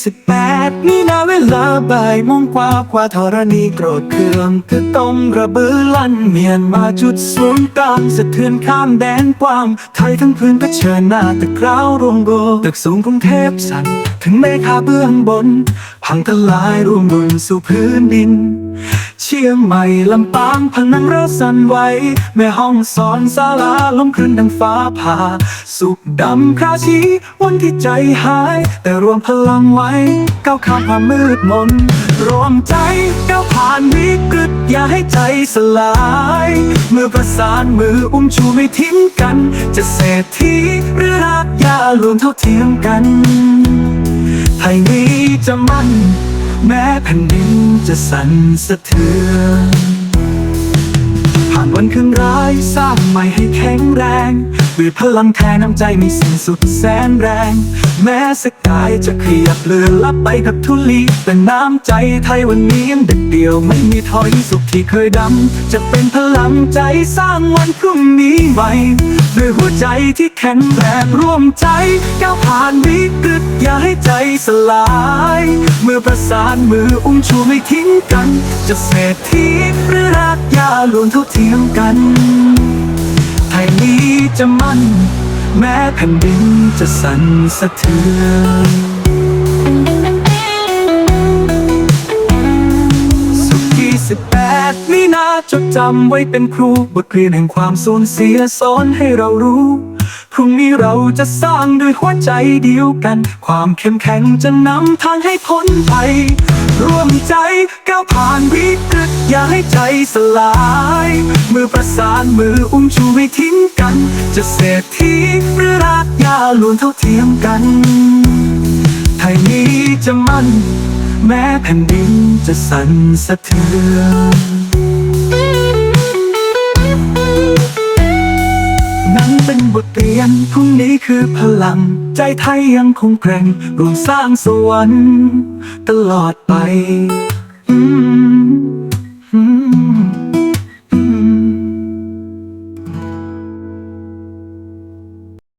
28นี่นาเวลาบ่ายโมงกว่ากว่าธรณีโกรธเคืองคือต้มระเบือลั่นเมียนมาจุดศูนย์กลางสะเทือนข้ามแดนกว้างไทยทั้งพื้นเผชิญหน้าตึกร้าวรวงโบตึกสูงกรุงเทพสั่นถึงเมฆาเบื้องบน พังทลายรวมรุนสู่พื้นดิน เชียงใหม่ลำปางพนังเราสั่นไหวแม่ห้องสอนศาลาล้มคลื่นดังฟ้าผ่า สุขดำคราชีวันที่ใจหาย แต่รวมพลังไว้ก้าวข้ามความมืดมน รวมใจก้าวผ่านวิกฤตอย่าให้ใจสลายเมื่อประสานมืออุ้มชูไม่ทิ้งกัน จะเศรษฐีหรือรักยารวมเท่าเทียมกันไทยนี้จะมั่น แม้แผ่นดินจะสั่นสะเทือนผ่านวันคืนร้ายสร้างใหม่ให้แข็งแรง ด้วยพลังแทนน้ำใจมีสิ่งสุดแสนแรง แม้สกายจะขยับเลือนลับไปกับทุลี แต่น้ำใจไทยวันนี้ยังเด็ดเดียวไม่มีถอยสุขที่เคยดำ จะเป็นพลังใจสร้างวันพรุ่งนี้ใหม่ด้วยหัวใจที่แข็งแรงร่วมใจก้าวผ่านวิกฤตอย่าให้ใจสลายเมื่อประสานมืออุ้มชูไม่ทิ้งกัน จะเศรษฐีหรือรักยารวมเท่าเทียมกัน ไทยนี้จะมั่น แม้แผ่นดินจะสั่นสะเทือนสุขีสิบแปดมีนาจดจำไว้เป็นครู บทเรียนแห่งความสูญเสียสอนให้เรารู้พรุ่งนี้เราจะสร้างด้วยหัวใจเดียวกัน ความเข้มแข็งจะนำทางให้พ้นไป ร่วมใจก้าวผ่านวิกฤต อย่าให้ใจสลาย มือประสานมืออุ้มชูไม่ทิ้งกัน จะเศรษฐีหรือรักยาล้วนเท่าเทียมกัน ไทยนี้จะมั่น แม้แผ่นดินจะสั่นสะเทือนนั้นเป็นบทเรียนพรุ่งนี้คือพลัง ใจไทยยังคงแกร่งรวมสร้างสวรรค์ตลอดไป อืม